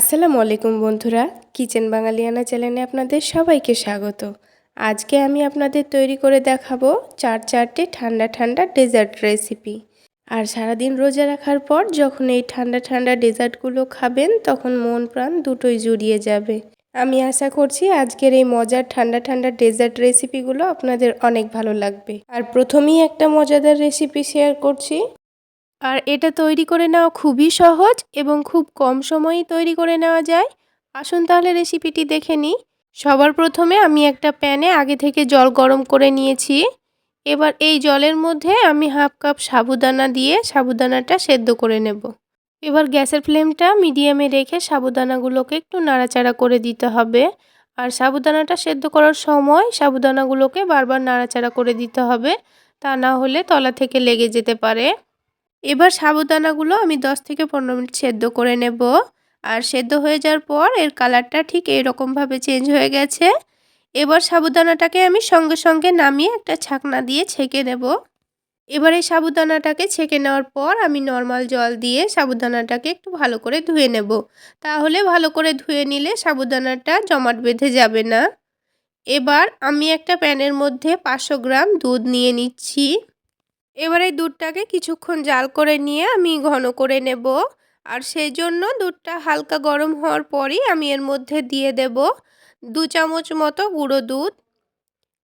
আসসালামু আলাইকুম বন্ধুরা, কিচেন বাঙালিয়ানা চ্যানেলে আপনাদের সবাইকে স্বাগত। আজকে আমি আপনাদের তৈরি করে দেখাবো চার চারটে ঠান্ডা ঠান্ডা ডেজার্ট রেসিপি। আর সারাদিন রোজা রাখার পর যখন এই ঠান্ডা ঠান্ডা ডেজার্টগুলো খাবেন, তখন মন প্রাণ দুটোই জুড়িয়ে যাবে। আমি আশা করছি আজকের এই মজার ঠান্ডা ঠান্ডা ডেজার্ট রেসিপিগুলো আপনাদের অনেক ভালো লাগবে। আর প্রথমেই একটা মজাদার রেসিপি শেয়ার করছি। আর এটা তৈরি করে নেওয়া খুবই সহজ এবং খুব কম সময়েই তৈরি করে নেওয়া যায়। আসুন তাহলে রেসিপিটি দেখে নিই। সবার প্রথমে আমি একটা প্যানে আগে থেকে জল গরম করে নিয়েছি। এবার এই জলের মধ্যে আমি হাফ কাপ সাবুদানা দিয়ে সাবুদানাটা সেদ্ধ করে নেব। এবার গ্যাসের ফ্লেমটা মিডিয়ামে রেখে সাবুদানাগুলোকে একটু নাড়াচাড়া করে দিতে হবে। আর সাবুদানাটা সেদ্ধ করার সময় সাবুদানাগুলোকে বারবার নাড়াচাড়া করে দিতে হবে। তা না হলে তলা থেকে লেগে যেতে পারে। এবার সাবুদানাগুলো আমি 10 থেকে পনেরো মিনিট সেদ্ধ করে নেব। আর সেদ্ধ হয়ে যাওয়ার পর এর কালারটা ঠিক এরকমভাবে চেঞ্জ হয়ে গেছে। এবার সাবুদানাটাকে আমি সঙ্গে সঙ্গে নামিয়ে একটা ছাকনা দিয়ে ছেঁকে নেব। এবার এই সাবুদানাটাকে ছেঁকে নেওয়ার পর আমি নর্মাল জল দিয়ে সাবুদানাটাকে একটু ভালো করে ধুয়ে নেব। তাহলে ভালো করে ধুয়ে নিলে সাবুদানাটা জমাট বেঁধে যাবে না। এবার আমি একটা প্যানের মধ্যে পাঁচশো গ্রাম দুধ নিয়ে নিচ্ছি। এবার এই দুধটাকে কিছুক্ষণ জাল করে নিয়ে আমি ঘন করে নেব। আর সেই জন্য দুধটা হালকা গরম হওয়ার পরই আমি এর মধ্যে দিয়ে দেব দু চামচ মতো গুঁড়ো দুধ।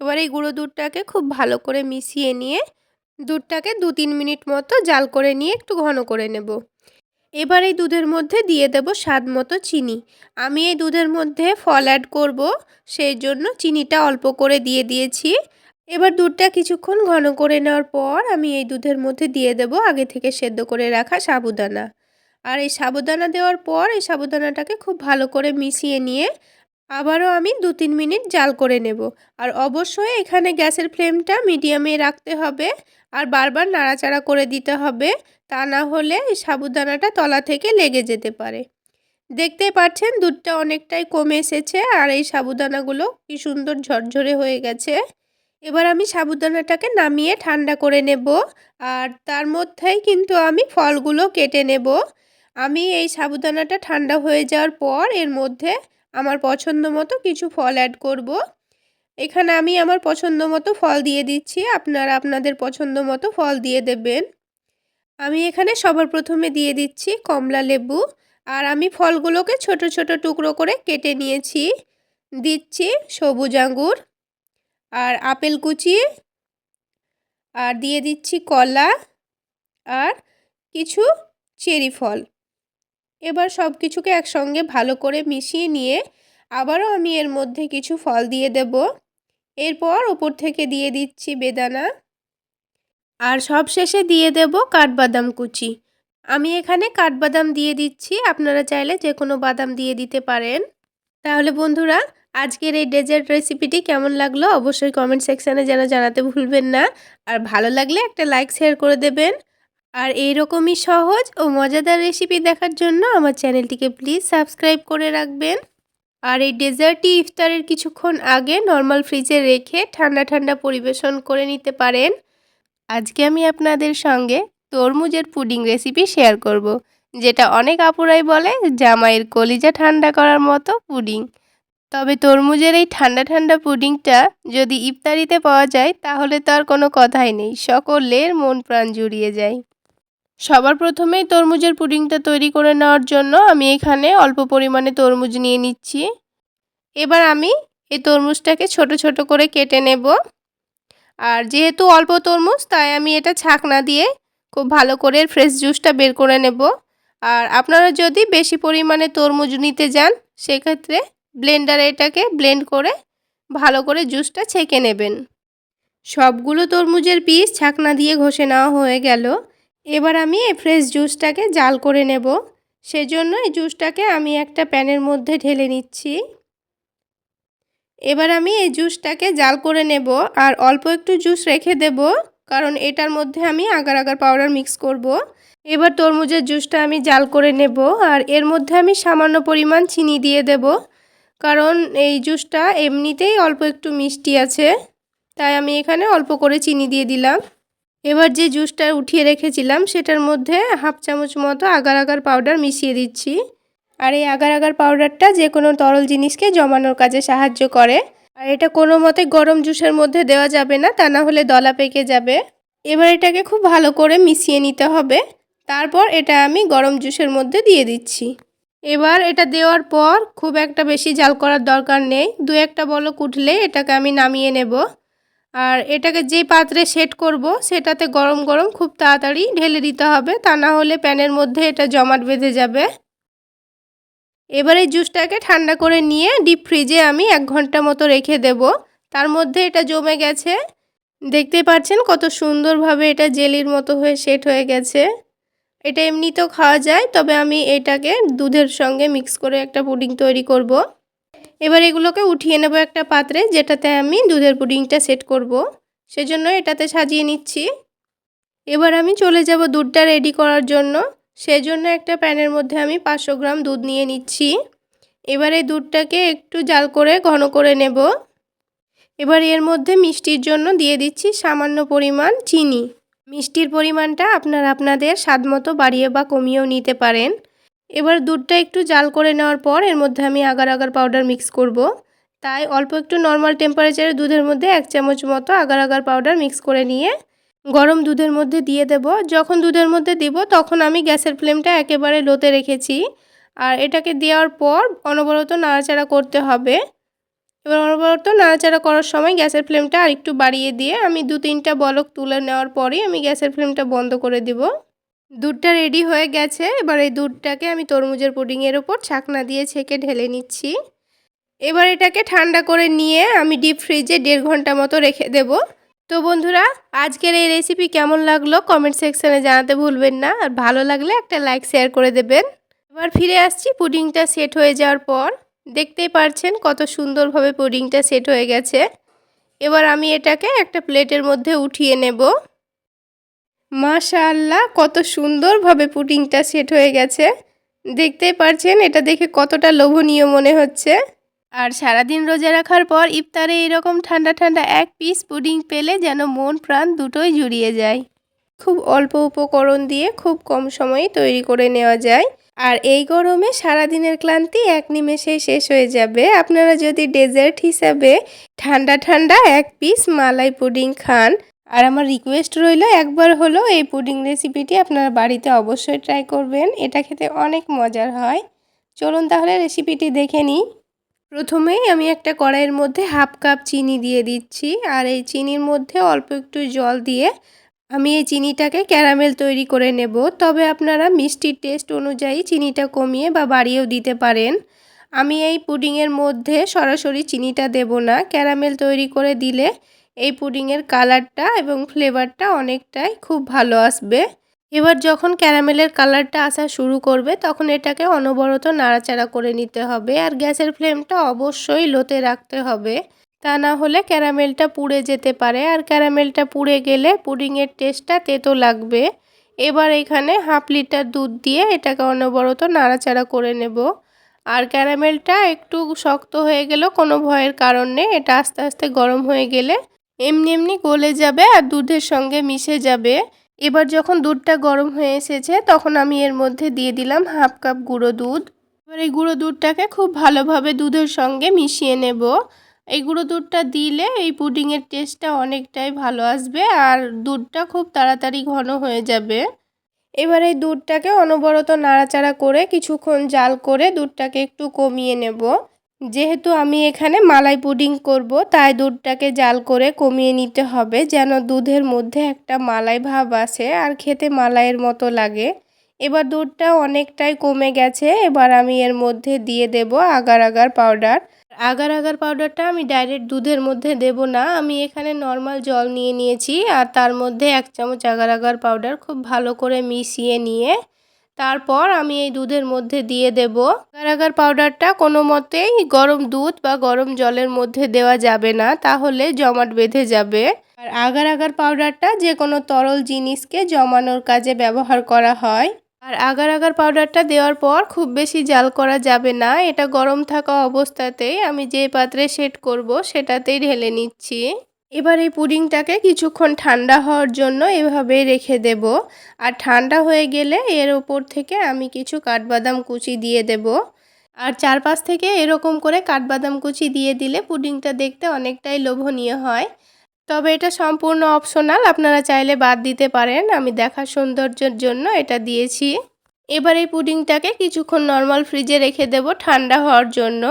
এবার এই গুঁড়ো দুধটাকে খুব ভালো করে মিশিয়ে নিয়ে দুধটাকে দু তিন মিনিট মতো জাল করে নিয়ে একটু ঘন করে নেব। এবার এই দুধের মধ্যে দিয়ে দেব স্বাদ মতো চিনি। আমি এই দুধের মধ্যে ফল অ্যাড করব সেই জন্য চিনিটা অল্প করে দিয়ে দিয়েছি। এবার দুধটা কিছুক্ষণ ঘন করে নেওয়ার পর আমি এই দুধের মধ্যে দিয়ে দেব আগে থেকে সেদ্ধ করে রাখা সাবুদানা। আর এই সাবুদানা দেওয়ার পর এই সাবুদানাটাকে খুব ভালো করে মিশিয়ে নিয়ে আবারও আমি দু তিন মিনিট জাল করে নেব। আর অবশ্যই এখানে গ্যাসের ফ্লেমটা মিডিয়ামে রাখতে হবে আর বারবার নাড়াচাড়া করে দিতে হবে তা না হলে এই সাবুদানাটা তলা থেকে লেগে যেতে পারে। দেখতে পাচ্ছেন দুধটা অনেকটাই কমে এসেছে আর এই সাবুদানাগুলো কি সুন্দর ঝরঝরে হয়ে গেছে। এবার আমি সাবুদানাটাকে নামিয়ে ঠান্ডা করে নেব আর তার মধ্যেই কিন্তু আমি ফলগুলো কেটে নেব। আমি এই সাবুদানাটা ঠান্ডা হয়ে যাওয়ার পর এর মধ্যে আমার পছন্দ মতো কিছু ফল অ্যাড করব। এখানে আমি আমার পছন্দ মতো ফল দিয়ে দিচ্ছি, আপনারা আপনাদের পছন্দ মতো ফল দিয়ে দেবেন। আমি এখানে সবার প্রথমে দিয়ে দিচ্ছি কমলা লেবু আর আমি ফলগুলোকে ছোট ছোট টুকরো করে কেটে নিয়েছি। দিচ্ছি সবুজ আঙ্গুর আর আপেল কুচি, আর দিয়ে দিচ্ছি কলা, আর কিছু চেরি ফল। এবার সব কিছুকে একসঙ্গে ভালো করে মিশিয়ে নিয়ে আবারও আমি এর মধ্যে কিছু ফল দিয়ে দেব। এরপর ওপর থেকে দিয়ে দিচ্ছি বেদানা। আর সব শেষে দিয়ে দেব কাঠবাদাম কুচি। আমি এখানে কাঠবাদাম দিয়ে দিচ্ছি, আপনারা চাইলে যে কোনো বাদাম দিয়ে দিতে পারেন। তাহলে বন্ধুরা আজকের এই ডেজার্ট রেসিপিটি কেমন লাগল অবশ্যই কমেন্ট সেকশানে যেন জানাতে ভুলবেন না। আর ভালো লাগলে একটা লাইক শেয়ার করে দেবেন। আর এইরকমই সহজ ও মজাদার রেসিপি দেখার জন্য আমার চ্যানেলটিকে প্লিজ সাবস্ক্রাইব করে রাখবেন। আর এই ডেজার্টটি ইফতারের কিছুক্ষণ আগে নর্মাল ফ্রিজে রেখে ঠান্ডা ঠান্ডা পরিবেশন করে নিতে পারেন। আজকে আমি আপনাদের সঙ্গে তরমুজের পুডিং রেসিপি শেয়ার করব। যেটা অনেক আপুরাই বলে জামাইয়ের কলিজা ঠান্ডা করার মতো পুডিং। তবে তরমুজের এই ঠান্ডা ঠান্ডা পুডিংটা যদি ইফতারিতে পাওয়া যায়, তাহলে তো আর কোনো কথাই নেই। সকলের মন প্রাণ জুড়িয়ে যায়। সবার প্রথমেই তরমুজের পুডিংটা তৈরি করে নেওয়ার জন্য আমি এখানে অল্প পরিমাণে তরমুজ নিয়ে নিচ্ছি। এবার আমি এই তরমুজটাকে ছোট ছোট করে কেটে নেব। আর যেহেতু অল্প তরমুজ, তাই আমি এটা ছাকনা দিয়ে খুব ভালো করে ফ্রেশ জুসটা বের করে নেব। আর আপনারা যদি বেশি পরিমাণে তরমুজ নিতে যান, সেক্ষেত্রে ব্লেন্ডারে এটাকে ব্লেন্ড করে ভালো করে জুসটা ছেঁকে নেবেন। সবগুলো তরমুজের পিস ছাকনা দিয়ে ঘষে নেওয়া হয়ে গেল। এবার আমি এই ফ্রেশ জুসটাকে জাল করে নেব। সেজন্য এই জুসটাকে আমি একটা প্যানের মধ্যে ঢেলে নিচ্ছি। এবার আমি এই জুসটাকে জাল করে নেব আর অল্প একটু জুস রেখে দেব, কারণ এটার মধ্যে আমি আগার আগার পাউডার মিক্স করব। এবার তরমুজের জুসটা আমি জাল করে নেব আর এর মধ্যে আমি সামান্য পরিমাণ চিনি দিয়ে দেব। কারণ এই জুসটা এমনিতেই অল্প একটু মিষ্টি আছে, তাই আমি এখানে অল্প করে চিনি দিয়ে দিলাম। এবার যে জুসটা উঠিয়ে রেখেছিলাম, সেটার মধ্যে হাফ চামচ মতো আগার আগার পাউডার মিশিয়ে দিচ্ছি। আর এই আগার আগার পাউডারটা যে কোনো তরল জিনিসকে জমানোর কাজে সাহায্য করে। আর এটা কোনো মতে গরম জুসের মধ্যে দেওয়া যাবে না, তা না হলে দলা পেকে যাবে। এবার এটাকে খুব ভালো করে মিশিয়ে নিতে হবে। তারপর এটা আমি গরম জুসের মধ্যে দিয়ে দিচ্ছি। এবার এটা দেওয়ার পর খুব একটা বেশি জাল করার দরকার নেই। দু একটা বলক উঠলে এটাকে আমি নামিয়ে নেব। আর এটাকে যে পাত্রে সেট করব, সেটাতে গরম গরম খুব তাড়াতাড়ি ঢেলে দিতে হবে, তা না হলে প্যানের মধ্যে এটা জমাট বেঁধে যাবে। এবার এই জুসটাকে ঠান্ডা করে নিয়ে ডিপ ফ্রিজে আমি এক ঘণ্টা মতো রেখে দেব। তার মধ্যে এটা জমে গেছে। দেখতে পাচ্ছেন কত সুন্দরভাবে এটা জেলির মতো হয়ে সেট হয়ে গেছে। এটা এমনিতেও খাওয়া যায়, তবে আমি এটাকে দুধের সঙ্গে মিক্স করে একটা পুডিং তৈরি করব। এবার এগুলোকে উঠিয়ে নেব একটা পাত্রে, যেটাতে আমি দুধের পুডিংটা সেট করব। সেজন্য এটাতে সাজিয়ে নিচ্ছি। এবার আমি চলে যাব দুধটা রেডি করার জন্য। সেজন্য একটা প্যানের মধ্যে আমি পাঁচশো গ্রাম দুধ নিয়ে নিচ্ছি। এবার এই দুধটাকে একটু জাল করে ঘন করে নেব। এবার এর মধ্যে মিষ্টির জন্য দিয়ে দিচ্ছি সামান্য পরিমাণ চিনি। মিষ্টির পরিমাণটা আপনারা আপনাদের স্বাদ মতো বাড়িয়ে বা কমিয়েও নিতে পারেন। এবার দুধটা একটু জাল করে নেওয়ার পর এর মধ্যে আমি আগার আগার পাউডার মিক্স করব। তাই অল্প একটু নর্মাল টেম্পারেচারে দুধের মধ্যে এক চামচ মতো আগার আগার পাউডার মিক্স করে নিয়ে গরম দুধের মধ্যে দিয়ে দেব। যখন দুধের মধ্যে দিব তখন আমি গ্যাসের ফ্লেমটা একেবারে লোতে রেখেছি। আর এটাকে দেওয়ার পর অনবরত নাড়াচাড়া করতে হবে। এবার অনবরত নাড়াচাড়া করার সময় গ্যাসের ফ্লেমটা আরেকটু বাড়িয়ে দিয়ে আমি দু তিনটা বলক তুলে নেওয়ার পরেই আমি গ্যাসের ফ্লেমটা বন্ধ করে দিব। দুধটা রেডি হয়ে গেছে, এবার এই দুধটাকে আমি তরমুজের পুডিংয়ের ওপর ছাকনা দিয়ে ছেঁকে ঢেলে নিচ্ছি। এবার এটাকে ঠান্ডা করে নিয়ে আমি ডিপ ফ্রিজে দেড় ঘণ্টা মতো রেখে দেব। তো বন্ধুরা, আজকের এই রেসিপি কেমন লাগল কমেন্ট সেকশানে জানাতে ভুলবেন না, আর ভালো লাগলে একটা লাইক শেয়ার করে দেবেন। এবার ফিরে আসছি পুডিংটা সেট হয়ে যাওয়ার পর। দেখতেই পারছেন কত সুন্দরভাবে পুডিংটা সেট হয়ে গেছে। এবার আমি এটাকে একটা প্লেটের মধ্যে উঠিয়ে নেব। মাশাআল্লাহ, কত সুন্দরভাবে পুডিংটা সেট হয়ে গেছে। দেখতেই পারছেন, এটা দেখে কতটা লোভনীয় মনে হচ্ছে। আর সারাদিন রোজা রাখার পর ইফতারে এরকম ঠান্ডা ঠান্ডা এক পিস পুডিং পেলে যেন মন প্রাণ দুটোই জুড়িয়ে যায়। খুব অল্প উপকরণ দিয়ে খুব কম সময়ে তৈরি করে নেওয়া যায়। আর এই গরমে সারাদিনের ক্লান্তি এক নিমেষেই শেষ হয়ে যাবে। আপনারা যদি ডেজার্ট হিসাবে ঠান্ডা ঠান্ডা এক পিস মালাই পুডিং খান, আর আমার রিকোয়েস্ট রইল একবার হলো এই পুডিং রেসিপিটি আপনারা বাড়িতে অবশ্যই ট্রাই করবেন, এটা খেতে অনেক মজার হয়। চলুন তাহলে রেসিপিটি দেখে নিই। প্রথমেই আমি একটা কড়াইয়ের মধ্যে হাফ কাপ চিনি দিয়ে দিচ্ছি, আর এই চিনির মধ্যে অল্প একটু জল দিয়ে আমি এই চিনিটাকে ক্যারামেল তৈরি করে নেব। তবে আপনারা মিষ্টির টেস্ট অনুযায়ী চিনিটা কমিয়ে বা বাড়িয়েও দিতে পারেন। আমি এই পুডিংয়ের মধ্যে সরাসরি চিনিটা দেব না। ক্যারামেল তৈরি করে দিলে এই পুডিংয়ের কালারটা এবং ফ্লেভারটা অনেকটাই খুব ভালো আসবে। এবার যখন ক্যারামেলের কালারটা আসা শুরু করবে, তখন এটাকে অনবরত নাড়াচাড়া করে নিতে হবে। আর গ্যাসের ফ্লেমটা অবশ্যই লোতে রাখতে হবে। তা না হলে ক্যারামেলটা পুড়ে যেতে পারে। আর ক্যারামেলটা পুড়ে গেলে পুডিংয়ের টেস্টটা তেতো লাগবে। এবার এখানে হাফ লিটার দুধ দিয়ে এটাকে অনবরত নাড়াচাড়া করে নেব। আর ক্যারামেলটা একটু শক্ত হয়ে গেল কোনো ভয়ের কারণ এটা আস্তে আস্তে গরম হয়ে গেলে এমনি এমনি গলে যাবে আর দুধের সঙ্গে মিশে যাবে। এবার যখন দুধটা গরম হয়ে এসেছে তখন আমি এর মধ্যে দিয়ে দিলাম হাফ কাপ গুঁড়ো দুধ। এবার এই গুঁড়ো দুধটাকে খুব ভালোভাবে দুধের সঙ্গে মিশিয়ে নেব। এই গুঁড়ো দুধটা দিলে এই পুডিংয়ের টেস্টটা অনেকটাই ভালো আসবে আর দুধটা খুব তাড়াতাড়ি ঘন হয়ে যাবে। এবার এই দুধটাকে অনবরত নাড়াচাড়া করে কিছুক্ষণ জাল করে দুধটাকে একটু কমিয়ে নেব। যেহেতু আমি এখানে মালাই পুডিং করব, তাই দুধটাকে জাল করে কমিয়ে নিতে হবে যেন দুধের মধ্যে একটা মালাই ভাব আসে আর খেতে মালাইয়ের মতো লাগে। এবার দুধটা অনেকটাই কমে গেছে, এবার আমি এর মধ্যে দিয়ে দেব agar agar powder. Agar agar পাউডারটা আমি ডাইরেক্ট দুধের মধ্যে দেব না। আমি এখানে নর্মাল জল নিয়ে নিয়েছি আর তার মধ্যে এক চামচ আগার আগার পাউডার খুব ভালো করে মিশিয়ে নিয়ে তারপর আমি এই দুধের মধ্যে দিয়ে দেব। আগার আগার পাউডারটা কোনো মতেই গরম দুধ বা গরম জলের মধ্যে দেওয়া যাবে না, তাহলে জমাট বেঁধে যাবে। আর আগার আগার পাউডারটা যে কোনো তরল জিনিসকে জমানোর কাজে ব্যবহার করা হয়। আর আগার আগার পাউডারটা দেওয়ার পর খুব বেশি জাল করা যাবে না, এটা গরম থাকা অবস্থাতেই আমি যে পাত্রে সেট করব সেটাতেই ঢেলে নিচ্ছি। এবার এই পুডিংটাকে কিছুক্ষণ ঠান্ডা হওয়ার জন্য এভাবে রেখে দেব। আর ঠান্ডা হয়ে গেলে এর ওপর থেকে আমি কিছু কাঠবাদাম কুচি দিয়ে দেব। আর চারপাশ থেকে এরকম করে কাঠবাদাম কুচি দিয়ে দিলে পুডিংটা দেখতে অনেকটাই লোভনীয় হয়। তবে এটা সম্পূর্ণ অপশনাল আপনারা চাইলে বাদ দিতে পারেন। আমি দেখা সৌন্দর্যের জন্য এটা দিয়েছি। এবার এই পুডিংটাকে কিছুক্ষণ নর্মাল ফ্রিজে রেখে দেব ঠান্ডা হওয়ার জন্য।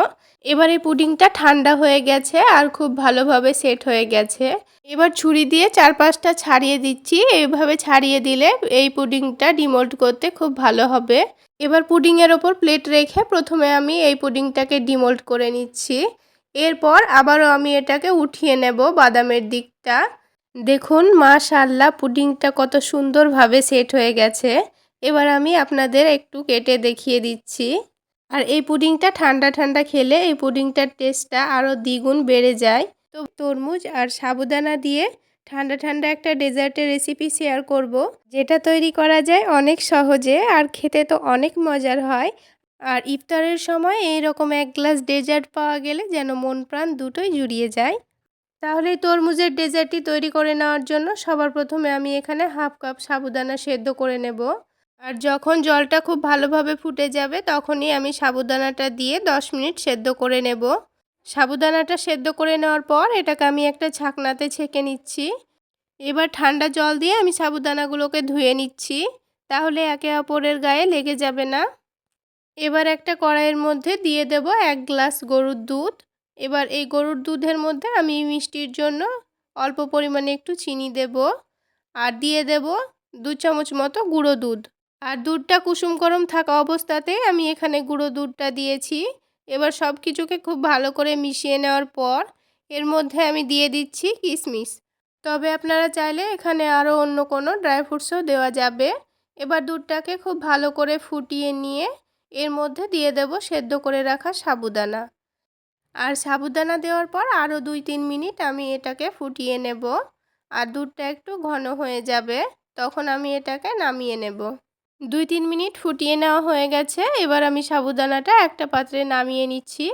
এবার এই পুডিংটা ঠান্ডা হয়ে গেছে আর খুব ভালোভাবে সেট হয়ে গেছে। এবার ছুরি দিয়ে চারপাশটা ছাড়িয়ে দিচ্ছি। এইভাবে ছাড়িয়ে দিলে এই পুডিংটা ডিমোল্ড করতে খুব ভালো হবে। এবার পুডিংয়ের ওপর প্লেট রেখে প্রথমে আমি এই পুডিংটাকে ডিমোল্ড করে নিচ্ছি। এরপর আবারও আমি এটাকে উঠিয়ে নেব বাদামের দিকটা। দেখুন মাশাল্লাহ পুডিংটা কত সুন্দরভাবে সেট হয়ে গেছে। এবার আমি আপনাদের একটু কেটে দেখিয়ে দিচ্ছি। আর এই পুডিংটা ঠান্ডা ঠান্ডা খেলে এই পুডিংটার টেস্টটা আরও দ্বিগুণ বেড়ে যায়। তো তরমুজ আর সাবুদানা দিয়ে ঠান্ডা ঠান্ডা একটা ডেজার্টের রেসিপি শেয়ার করব। যেটা তৈরি করা যায় অনেক সহজে আর খেতে তো অনেক মজার হয়। আর ইফতারের সময় এই রকম এক গ্লাস ডেজার্ট পাওয়া গেলে যেন মন প্রাণ দুটোই জুড়িয়ে যায়। তাহলে তরমুজের ডেজার্টটি তৈরি করে নেওয়ার জন্য সবার প্রথমে আমি এখানে হাফ কাপ সাবুদানা সেদ্ধ করে নেব। আর যখন জলটা খুব ভালোভাবে ফুটে যাবে তখনই আমি সাবুদানাটা দিয়ে 10 মিনিট সেদ্ধ করে নেব। সাবুদানাটা সেদ্ধ করে নেওয়ার পর এটাকে আমি একটা ছাকনাতে ছেঁকে নিচ্ছি। এবার ঠান্ডা জল দিয়ে আমি সাবুদানাগুলোকে ধুয়ে নিচ্ছি। তাহলে একে অপরের গায়ে লেগে যাবে না। এবার একটা কড়াইয়ের মধ্যে দিয়ে দেব এক গ্লাস গরুর দুধ। এবার এই গরুর দুধের মধ্যে আমি মিষ্টির জন্য অল্প পরিমাণে একটু চিনি দেব আর দিয়ে দেব দু চামচ মতো গুঁড়ো দুধ। আর দুধটা কুসুম গরম থাকা অবস্থাতে আমি এখানে গুঁড়ো দুধটা দিয়েছি। এবার সব কিছুকে খুব ভালো করে মিশিয়ে নেওয়ার পর এর মধ্যে আমি দিয়ে দিচ্ছি কিশমিশ তবে আপনারা চাইলে এখানে আরও অন্য কোনো ড্রাই ফ্রুটসও দেওয়া যাবে। এবার দুধটাকে খুব ভালো করে ফুটিয়ে নিয়ে এর মধ্যে দিয়ে দেব সেদ্ধ করে রাখা সাবুদানা। আর সাবুদানা দেওয়ার পর আরও দুই তিন মিনিট আমি এটাকে ফুটিয়ে নেব। আর দুধটা একটু ঘন হয়ে যাবে, তখন আমি এটাকে নামিয়ে নেব। দুই তিন মিনিট ফুটিয়ে নেওয়া হয়ে গেছে, এবার আমি সাবুদানাটা একটা পাত্রে নামিয়ে নিচ্ছি।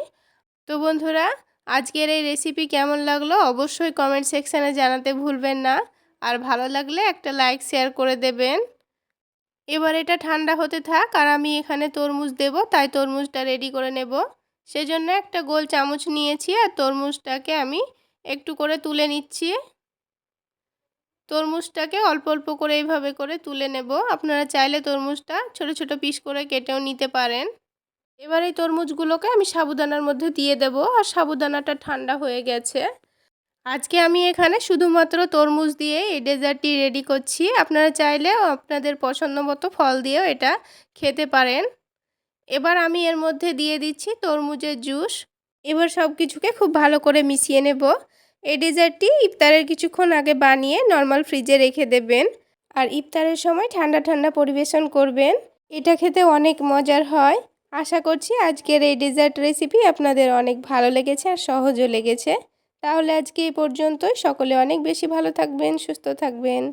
তো বন্ধুরা, আজকের এই রেসিপি কেমন লাগল অবশ্যই কমেন্ট সেকশানে জানাতে ভুলবেন না। আর ভালো লাগলে একটা লাইক শেয়ার করে দেবেন। এবার এটা ঠান্ডা হতে থাক আর আমি এখানে তরমুজ দেব, তাই তরমুজটা রেডি করে নেব। সেজন্য একটা গোল চামচ নিয়েছি আর তরমুজটাকে আমি একটু করে তুলে নিচ্ছি। তরমুজটাকে অল্প অল্প করে এইভাবে করে তুলে নেব। আপনারা চাইলে তরমুজটা ছোট ছোট পিস করে কেটেও নিতে পারেন। এবার এই তরমুজগুলোকে আমি সাবুদানার মধ্যে দিয়ে দেব আর সাবুদানাটা ঠান্ডা হয়ে গেছে। আজকে আমি এখানে শুধুমাত্র তরমুজ দিয়ে এই ডেজার্টটি রেডি করছি। আপনারা চাইলেও আপনাদের পছন্দ মতো ফল দিয়েও এটা খেতে পারেন। এবার আমি এর মধ্যে দিয়ে দিচ্ছি তরমুজের জুস। এবার সব কিছুকে খুব ভালো করে মিশিয়ে নেব। এই ডেজার্টটি ইফতারের কিছুক্ষণ আগে বানিয়ে নর্মাল ফ্রিজে রেখে দেবেন আর ইফতারের সময় ঠান্ডা ঠান্ডা পরিবেশন করবেন। এটা খেতে অনেক মজার হয়। আশা করছি আজকের এই ডেজার্ট রেসিপি আপনাদের অনেক ভালো লেগেছে আর সহজও লেগেছে। তাহলে আজকে এই পর্যন্তই। সকলে অনেক বেশি ভালো থাকবেন সুস্থ থাকবেন।